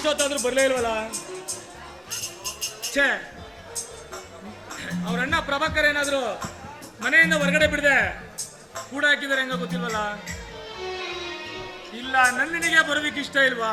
ಇಷ್ಟೊತ್ತಾದ್ರೂ ಬರಲೇ ಇಲ್ವಲ್ಲ? ಛೇ ಅವ್ರ ಅಣ್ಣ ಪ್ರಭಾಕರ್ ಏನಾದ್ರು ಮನೆಯಿಂದ ಹೊರಗಡೆ ಬಿಡದೆ, ಕೂಡ ಹಾಕಿದಾರೆ ಹೆಂಗ ಗೊತ್ತಿಲ್ವಲ್ಲ? ಇಲ್ಲ, ನಂದಿನಿಗೆ ಬರೋದಿಕ್ಕೆ ಇಷ್ಟ ಇಲ್ವಾ?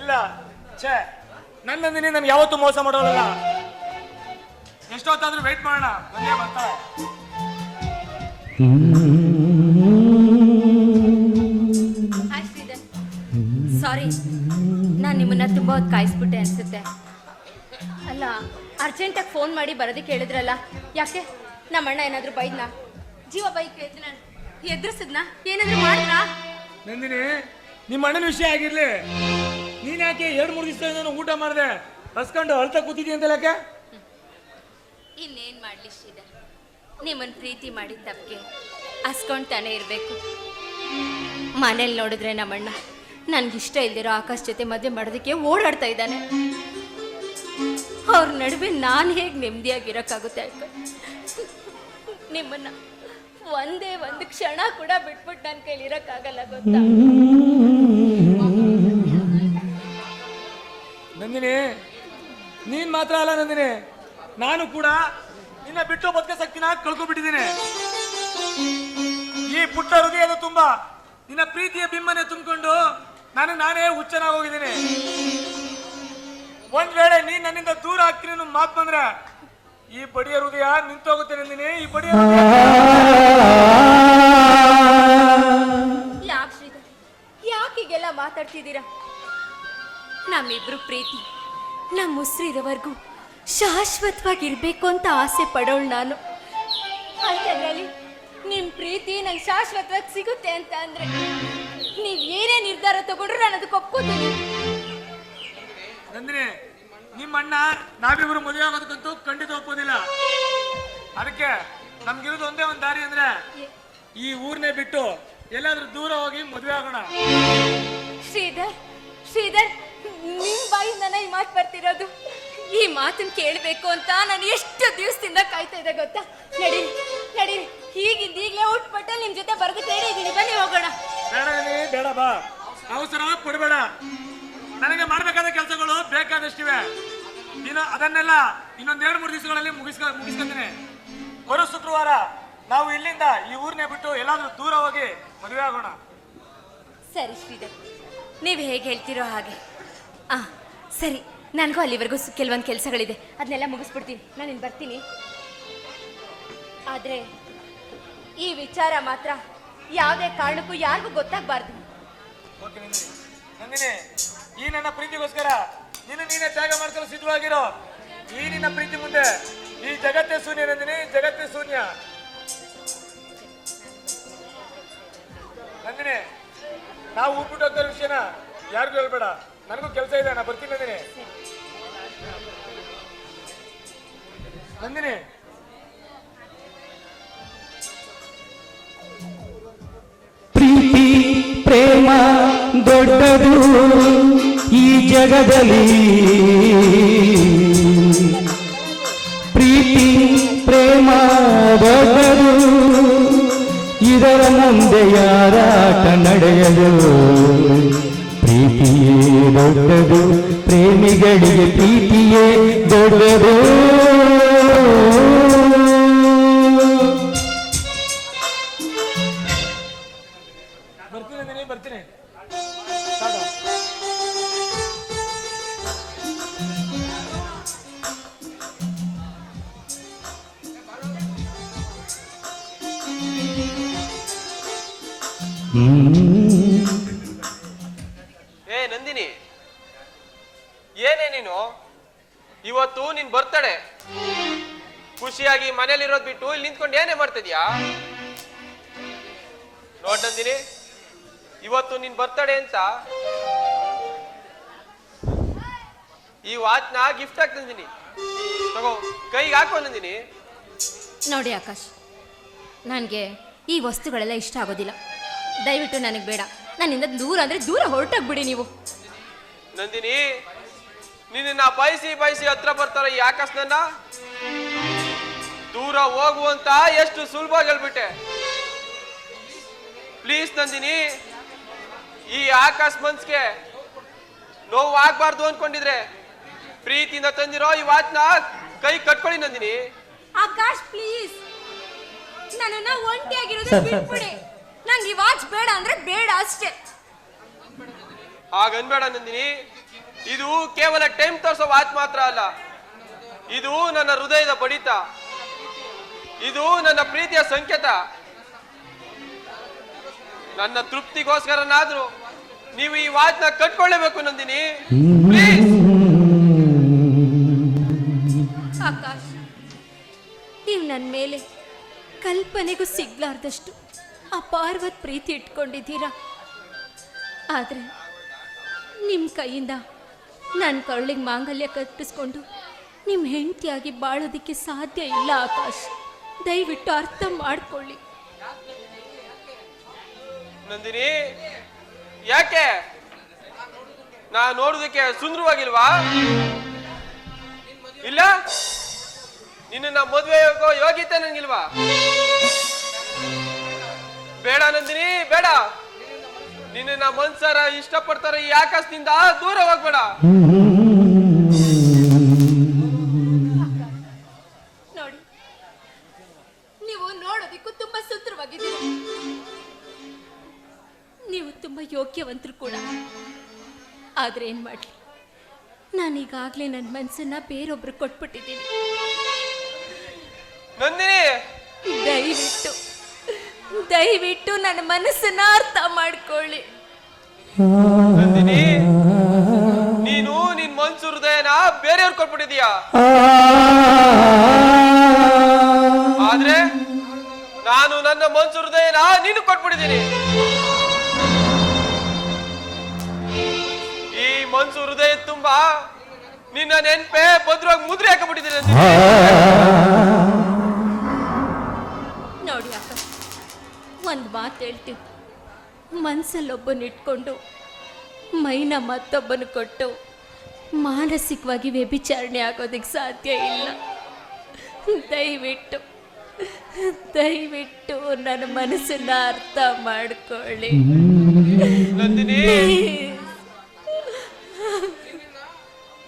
ಇಲ್ಲ, ಛೇ ನಂದಿನಿ ನನ್ಗೆ ಯಾವತ್ತೂ ಮೋಸ ಮಾಡೋಲ್ಲ ಎಷ್ಟೊತ್ತಾದ್ರೂ ವೆಯ್ಟ್ ಮಾಡೋಣ, ಬಂದೇ ಬರ್ತಾಳೆ ಸಾರಿ. ನಾನು ನಿಮ್ಮನ್ನ ತುಂಬ ಹೊತ್ತು ಕಾಯಿಸ್ಬಿಟ್ಟೆ ಅನ್ಸುತ್ತೆ. ಅಲ್ಲ ಅರ್ಜೆಂಟಾಗಿ ಫೋನ್ ಮಾಡಿ ಬರೋದಕ್ಕೆ ಹೇಳಿದ್ರಲ್ಲ ಯಾಕೆ? ನಮ್ಮ ಅಣ್ಣ ಏನಾದರೂ ಬೈದ್ನಾ? ಜೀವ ಬೈಕ್ ಎದ್ರ ಎದುರಿಸಿದ್ನಾ? ಏನಾದರೂ ಮಾಡಿದ್ರಾ? ನಂದಿನಿ ನಿಮ್ಮ ಅಣ್ಣನ ವಿಷಯ ಆಗಿರ್ಲಿ. ನೀನ್ ಯಾಕೆ ಎರಡು ಮೂರು ದಿವಸ ಊಟ ಮಾಡಿದೆ? ಹಸ್ಕೊಂಡು ಅಳ್ತಾ ಕೂತಿದ್ದಿ ಅಂತ ಯಾಕೆ ಇನ್ನೇನು ಮಾಡಲಿ ಶ್ರೀಧರ್ ನಿಮ್ಮನ್ನು ಪ್ರೀತಿ ಮಾಡಿದ ತಪ್ಪಿಗೆ ಹಸ್ಕೊಂಡು ತಾನೇ ಇರಬೇಕು. ಮನೇಲಿ ನೋಡಿದ್ರೆ ನಮ್ಮಣ್ಣ ನನಗಿಷ್ಟ ಇಲ್ದಿರೋ ಆಕಾಶ್ ಜೊತೆ ಮದುವೆ ಮಾಡೋದಕ್ಕೆ ಓಡಾಡ್ತಾ ಇದ್ದಾನೆ. ಅವ್ರ ನಡುವೆ ನಾನು ಹೇಗೆ ನೆಮ್ಮದಿಯಾಗಿರೋಕ್ಕಾಗುತ್ತೆ ಅಕ್ಕ ನಿಮ್ಮನ್ನ ಒಂದೇ ಒಂದು ಕ್ಷಣ ಕೂಡ ಬಿಟ್ಬಿಟ್ಟು ನನ್ನ ಕೈಲಿ ಇರೋಕ್ಕಾಗಲ್ಲ, ಗೊತ್ತಾ? ನಂದಿನಿ, ನೀನ್ ಮಾತ್ರ ಅಲ್ಲ ನಂದಿನಿ. ನಾನು ಕೂಡ ನಿನ್ನ ಬಿಟ್ಟು ಬದುಕ ಶಕ್ತಿನ ಕಳ್ಕೊಬಿಟ್ಟಿದ್ದೀನಿ ಈ ಪುಟ್ಟ ಹೃದಯದ ತುಂಬಾ ನಿನ್ನ ಪ್ರೀತಿಯ ಬಿಂಬನೆ ತುಂಬಿಕೊಂಡು ನಾನು ನಾನೇ ಹುಚ್ಚನಾಗಿ ಹೋಗಿದ್ದೀನಿ. ಒಂದ್ ವೇಳೆ ನೀನ್ ನನ್ನಿಂದ ದೂರ ಆಗ್ತೀನಿ ಅನ್ನೋ ಮಾತು ಬಂದ್ರೆ, ಈ ಬಡಿಯ ಹೃದಯ ನಿಂತೋಗುತ್ತೆ ನಂದಿನಿ, ಈ ಬಡಿಯ ಯಾಕೆ ಶ್ರೀಧರ್ ಯಾಕೆ ಹೀಗೆಲ್ಲ ಮಾತಾಡ್ತಿದ್ದೀರಾ? ನಮ್ಮಿಬ್ರು ಪ್ರೀತಿ ನಮ್ಮ ಉಸಿರಿರೋವರೆಗೂ ಶಾಶ್ವತವಾಗಿರ್ಬೇಕು ಅಂತ ಆಸೆ ಪಡೋಳು ನಾನು. ಅಂಥದ್ರಲ್ಲಿ ನಿಮ್ಮ ಪ್ರೀತಿ ನಂಗೆ ಶಾಶ್ವತವಾಗಿ ಸಿಗುತ್ತೆ ಅಂತ ಅಂದ್ರೆ ನೀವು ಏನೇ ನಿರ್ಧಾರ ತಗೊಂಡ್ರು ನಾನು ಅದಕ್ಕೆ ಒಪ್ಕೋತೀನಿ. ನಂದಿನಿ ನಿಮ್ಮ ಅಣ್ಣ ನಾವಿಬ್ರು ಮದುವೆ ಆಗೋದಕ್ಕಂತೂ ಖಂಡಿತ ಒಪ್ಪೋದಿಲ್ಲ. ಅದಕ್ಕೆ ನಮ್ಗಿರೋದು ಒಂದೇ ಒಂದು ದಾರಿ ಅಂದ್ರೆ ಈ ಊರ್ನೇ ಬಿಟ್ಟು ಎಲ್ಲಾದ್ರೂ ದೂರ ಹೋಗಿ ಮದುವೆ ಆಗೋಣ. ಶ್ರೀಧರ್ ಶ್ರೀಧರ್ ನಿಮ್ ಬಾಯಿಂದನೇ ಈ ಮಾತು ಬರ್ತಿರೋದು. ಈ ಮಾತನ್ನ ಕೇಳಬೇಕು ಅಂತ ನಾನು ಎಷ್ಟು ದಿವಸದಿಂದ ಕಾಯ್ತಾ ಇದ್ದೆ ಗೊತ್ತಾ? ನಡಿ ನಡಿ ಈಗಿಂದ ಈಗಲೇ ಉಟ್ಪಟ್ಟೆ ನಿಮ್ ಜೊತೆ ಬರ್ದು ಕೇಳಿದ್ದೀನಿ ಬನ್ನಿ ಹೋಗೋಣ. ಬೇಡ ನಂದಿನಿ, ಬೇಡ ಬಾ. ಅವಸರ ಕೊಡಬೇಡ. ನನಗೆ ಮಾಡಬೇಕಾದ ಕೆಲಸಗಳು ಬೇಕಾದಷ್ಟಿವೆ. ಇನ್ನು ಅದನ್ನೆಲ್ಲ ಇನ್ನೊಂದ್ ಎರಡು ಮೂರು ದಿವಸಗಳಲ್ಲಿ ಮುಗಿಸ್ಕ ಮುಗಿಸ್ಕೊಂತೀನಿ. ಬರೋ ಶುಕ್ರವಾರ ನಾವು ಇಲ್ಲಿಂದ ಈ ಊರ್ನೇ ಬಿಟ್ಟು ಎಲ್ಲಾದ್ರೂ ದೂರ ಹೋಗಿ ಮದುವೆ ಆಗೋಣ. ಸರಿ ಶ್ರೀಧರ್. ನೀವು ಹೇಗೆ ಹೇಳ್ತಿರೋ ಹಾಗೆ. ಆ ಸರಿ. ನನಗೂ ಅಲ್ಲಿವರೆಗೂ ಕೆಲವೊಂದು ಕೆಲಸಗಳಿದೆ. ಅದನ್ನೆಲ್ಲ ಮುಗಿಸ್ಬಿಡ್ತೀನಿ. ನಾನು ಇನ್ನು ಬರ್ತೀನಿ. ಆದರೆ ಈ ವಿಚಾರ ಮಾತ್ರ ಯಾವುದೇ ಕಾರಣಕ್ಕೂ ಯಾರಿಗೂ ಗೊತ್ತಾಗಬಾರ್ದು. ಓಕೆ ಈ ನನ್ನ ಪ್ರೀತಿಗೋಸ್ಕರ ನೀನು ನೀನೇ ತ್ಯಾಗ ಮಾಡ್ಕೊಳ್ಳೋ ಸಿದ್ಧವಾಗಿರೋ ಈ ನಿನ್ನ ಪ್ರೀತಿ ಮುಂದೆ ಈ ಜಗತ್ತೇ ಶೂನ್ಯ ನಂದಿನಿ, ಜಗತ್ತೇ ಶೂನ್ಯ. ನಂದಿನಿ, ನಾವು ಊರ್ಬಿಟ್ಟು ಹೋಗ್ತಾ ವಿಷಯನ ಯಾರಿಗೂ ಹೇಳ್ಬೇಡ. ನನಗೂ ಕೆಲಸ ಇದೆ, ನಾ ಬರ್ತೀನಿ ನಂದಿನಿ. ನಂದಿನಿ ಪ್ರೇಮ ದೊಡ್ಡದು ಈ ಜಗದಲ್ಲಿ. ಪ್ರೀತಿ, ಪ್ರೇಮ ದೊಡ್ಡದು, ಇದರ ಮುಂದೆ ಯಾರಾಟ ನಡೆಯದು ಪ್ರೀತಿಯೇ ದೊಡ್ಡದು, ಪ್ರೇಮಿಗಳಿಗೆ ಪ್ರೀತಿಯೇ ದೊಡ್ಡದು. ಏ, ನಂದಿನಿ. ಏನೇ ನೀನು? ಇವತ್ತು ನಿನ್ ಬರ್ತಡೆ ಖುಷಿಯಾಗಿ ಮನೇಲಿರೋದ್ ಬಿಟ್ಟು ಇಲ್ಲಿ ನಿಂತ್ಕೊಂಡು ಏನೇ ಮಾಡ್ತಿದ್ಯಾ? ನೋಡ್ ನಂದಿನಿ, ಇವತ್ತು ನಿನ್ ಬರ್ತಡೆ ಅಂತ. ಈ ವಾಚ್ನ ಗಿಫ್ಟ್ ಆಗಿ ತಂದಿನಿ ತಗೋ, ಕೈಗೆ ಹಾಕೋ ನಂದಿನಿ. ನೋಡಿ ಆಕಾಶ್, ನನಗೆ ಈ ವಸ್ತುಗಳೆಲ್ಲ ಇಷ್ಟ ಆಗೋದಿಲ್ಲ. ದಯವಿಟ್ಟು ನನಗೆ ಬೇಡ. ನನ್ನಿಂದ ದೂರ ಅಂದರೆ ದೂರ ಹೊರಟೋಗ್ಬಿಡಿ ನೀವು. ನಂದಿನಿ ನಿನ್ನ ಬಯಸಿ ಬಯಸಿ ಹತ್ರ ಬರ್ತಾರ ಈ ಆಕಾಶ್ ನನ್ನ ದೂರ ಹೋಗುವಂತ ಎಷ್ಟು ಸುಲಭ ಹೇಳ್ಬಿಟ್ಟೆ. ಪ್ಲೀಸ್ ನಂದಿನಿ ಈ ಆಕಾಶ್ ಮನ್ಸ್ಗೆ ನೋವು ಆಗ್ಬಾರ್ದು ಅನ್ಕೊಂಡಿದ್ರೆ. ಪ್ರೀತಿಯಿಂದ ತಂದಿರೋ ಈ ವಾಚ್ನ ಕೈ ಕಟ್ಕೊಳ್ಳಿ ನಂದಿನಿ. ಆಕಾಶ್ ಪ್ಲೀಸ್ ನನ್ನ ಒಂಟಿಯಾಗಿರೋದು ಬಿಟ್ಬಿಡಿ. ನಂಗೆ ಈ ವಾಚ್ ಬೇಡ ಅಂದ್ರೆ ಬೇಡ ಅಷ್ಟೇ. ಹಾಗನ್ಬೇಡ ನಂದಿನಿ. ಇದು ಕೇವಲ ಟೈಮ್ ತೋರಿಸೋ ವಾಚ್ ಮಾತ್ರ ಅಲ್ಲ. ಇದು ನನ್ನ ಹೃದಯದ ಬಡಿತ. ಇದು ನನ್ನ ಪ್ರೀತಿಯ ಸಂಕೇತ. ನನ್ನ ತೃಪ್ತಿಗೋಸ್ಕರನಾದ್ರೂ ನೀವು ಈ ವಾಚ್ನ ಕಟ್ಕೊಳ್ಳೇಬೇಕು ನಂದಿನಿ. ಪ್ಲೀಸ್ ಆಕಾಶ್ ನೀವು ನನ್ನ ಮೇಲೆ ಕಲ್ಪನೆಗೂ ಸಿಗ್ಲಾರ್ದಷ್ಟು ಅಪಾರವಾದ ಪ್ರೀತಿ ಇಟ್ಕೊಂಡಿದ್ದೀರಾ? ಆದರೆ ನಿಮ್ಮ ಕೈಯಿಂದ ನನ್ನ ಕರುಳಿಗೆ ಮಾಂಗಲ್ಯ ಕಟ್ಟಿಸ್ಕೊಂಡು ನಿಮ್ಮ ಹೆಂಡತಿಯಾಗಿ ಬಾಳೋದಕ್ಕೆ ಸಾಧ್ಯ ಇಲ್ಲ, ಆಕಾಶ್. ದಯವಿಟ್ಟು ಅರ್ಥ ಮಾಡ್ಕೊಳ್ಳಿ. ನಂದಿನಿ, ಯಾಕೆ? ನಾ ನೋಡೋದಕ್ಕೆ ಸುಂದರವಾಗಿಲ್ವಾ? ಇಲ್ಲ? ನಿನ್ನ ಮದುವೆ ಯೋಗ್ಯತೆ ನನಗಿಲ್ವಾ ಬೇಡ ನಂದಿನಿ ಬೇಡ. ನಿನ್ನ ಮನ್ಸಾರ ಇಷ್ಟಪಡ್ತಾರ ಈ ಆಕಾಶದಿಂದ ದೂರ ಹೋಗ್ಬೇಡ ನೋಡಿ ನೀವು ನೋಡೋದಿಕ್ಕೂ ತುಂಬಾ ಸುಂದರವಾಗಿದ್ದೀರಿ ನೀವು ತುಂಬಾ ಯೋಗ್ಯವಂತರು ಕೂಡ. ಆದ್ರೆ ಏನ್ ಮಾಡ್ಲಿ? ನಾನೀಗಾಗಲೇ ನನ್ನ ಮನ್ಸನ್ನ ಬೇರೊಬ್ರು ಕೊಟ್ಬಿಟ್ಟಿದ್ದೀನಿ. ನಂದಿನಿ! ದಯವಿಟ್ಟು. ದಯವಿಟ್ಟು ನನ್ನ ಮನಸ್ಸನ್ನ ಅರ್ಥ ಮಾಡ್ಕೊಳ್ಳಿ. ನೀನು ನಿನ್ ಮನ್ಸು ಹೃದಯನ ಬೇರೆಯವ್ರು ಕೊಟ್ಬಿಟ್ಟಿದೀಯ ಆದ್ರೆ ನಾನು ನನ್ನ ಮನ್ಸು ಹೃದಯನ ನೀನು ಕೊಟ್ಬಿಟ್ಟಿದ್ದೀನಿ. ಈ ಮನ್ಸು ಹೃದಯ ತುಂಬಾ ನಿನ್ನ ನೆನ್ಪೆ ಭದ್ರವಾಗಿ ಮುದ್ರೆ ಹಾಕಬಿಟ್ಟಿದ್ದೀನಿ ಒಂದು ಮಾತು ಹೇಳ್ತೀವಿ. ಮನಸ್ಸಲ್ಲೊಬ್ಬನ ಇಟ್ಕೊಂಡು, ಮೈನ ಮತ್ತೊಬ್ಬನ ಕೊಟ್ಟು, ಮಾನಸಿಕವಾಗಿ ವ್ಯಭಿಚಾರಣೆ ಆಗೋದಕ್ಕೆ ಸಾಧ್ಯ ಇಲ್ಲ. ದಯವಿಟ್ಟು ದಯವಿಟ್ಟು ನನ್ನ ಮನಸ್ಸನ್ನ ಅರ್ಥ ಮಾಡ್ಕೊಳ್ಳಿ.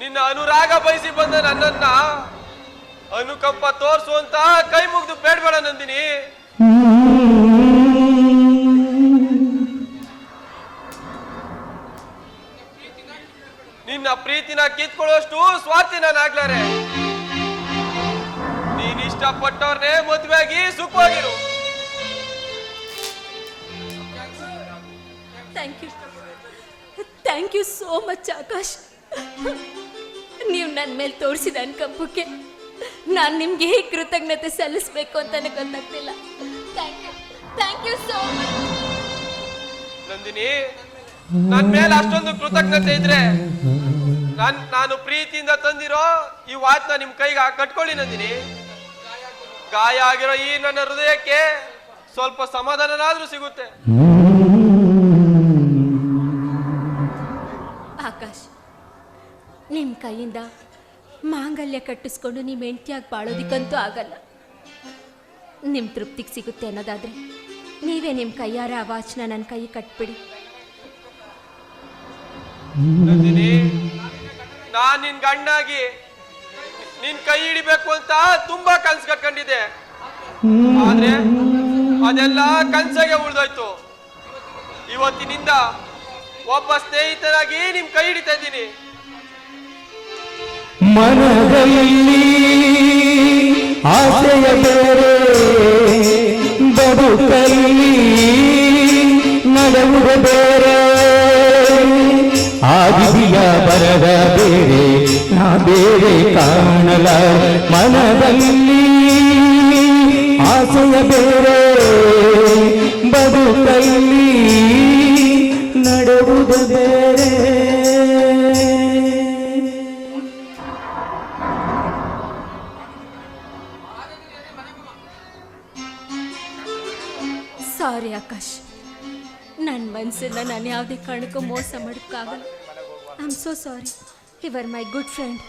ನಿನ್ನ ಅನುರಾಗ ಬಯಸಿ ಬಂದ ನನ್ನನ್ನ ಅನುಕಂಪ ತೋರಿಸುವಂತ ಕೈ ಮುಗಿದು ಬೇಡಬೇಡ ನಂದಿನಿ. ಸ್ವಾರ್ಥಿ ನಾನು ಆಗ್ಲಾರೆ ನೀನ್ ಇಷ್ಟಪಟ್ಟವ್ರನ್ನೇ ಮದುವೆಯಾಗಿ ಸುಖವಾಗಿರು. Thank you thank you so much Akash ನೀವು ನನ್ನ ಮೇಲೆ ತೋರಿಸಿದ ಅನ್ಕಂಪಕ್ಕೆ ನಾನು ನಿಮ್ಗೆ ಹೇಗೆ ಕೃತಜ್ಞತೆ ಸಲ್ಲಿಸ್ಬೇಕು ಅಂತಾನೆ ಗೊತ್ತಾಗ್ತಿಲ್ಲ. Thank you thank you so much Nandini ನನ್ನ ಮೇಲೆ ಅಷ್ಟೊಂದು ಕೃತಜ್ಞತೆ ಇದ್ರೆ ನಾನ್ ನಾನು ಪ್ರೀತಿಯಿಂದ ತಂದಿರೋ ಈ ವಾಚ್ನ ನಿಮ್ ಕೈಗೆ ಕಟ್ಕೊಳ್ಳಿ ನಂದಿನಿ. ಗಾಯ ಆಗಿರೋ ಈ ನನ್ನ ಹೃದಯಕ್ಕೆ ಸ್ವಲ್ಪ ಸಮಾಧಾನನಾದ್ರೂ ಸಿಗುತ್ತೆ. ಆಕಾಶ್ ನಿಮ್ ಕೈಯಿಂದ ಮಾಂಗಲ್ಯ ಕಟ್ಟಿಸ್ಕೊಂಡು ನಿಮ್ ಹೆಂಡತಿಯಾಗಿ ಬಾಳೋದಿಕ್ಕಂತೂ ಆಗಲ್ಲ. ನಿಮ್ ತೃಪ್ತಿಗೆ ಸಿಗುತ್ತೆ ಅನ್ನೋದಾದ್ರೆ ನೀವೇ ನಿಮ್ ಕೈಯಾರ ಆ ವಾಚ್ನ ನನ್ನ ಕೈ ಕಟ್ಬಿಡಿ. ನಂದಿನಿ ನಾನ್ ನಿನ್ ಗಂಡಾಗಿ ನಿನ್ ಕೈ ಹಿಡಿಬೇಕು ಅಂತ ತುಂಬಾ ಕನ್ಸು ಕಟ್ಕೊಂಡಿದ್ದೆ. ಆದ್ರೆ ಅದೆಲ್ಲ ಕನ್ಸಾಗೆ ಉಳ್ದೋಯ್ತು. ಇವತ್ತಿನಿಂದ ಒಬ್ಬ ಸ್ನೇಹಿತರಾಗಿ ನಿಮ್ ಕೈ ಹಿಡಿತಾ ಇದ್ದೀನಿ. ಮನದಲ್ಲಿ ಆಸೆಯ ಬೇರೆ ಬದುಕಲ್ಲಿ ನಡೆಯುವ ಆಗಿದೆಯ ಬರದ ಬೇರೆ ನಾ ಬೇರೆ ಕಾಣಲ ಮನದಲ್ಲಿ. ಆಸೆಯ ಬೇರೆ ಬದುಕಲ್ಲಿ ನಡೆಯುವುದು ಬೇರೆ. ಸಾರಿ ಆಕಾಶ್ ನನ್ನ ಮನಸ್ಸನ್ನ ನಾನು ಯಾವುದೇ ಕಾರಣಕ್ಕೂ ಮೋಸ ಮಾಡೋಕ್ಕಾಗಲ್ಲ. I am so sorry you are my good friend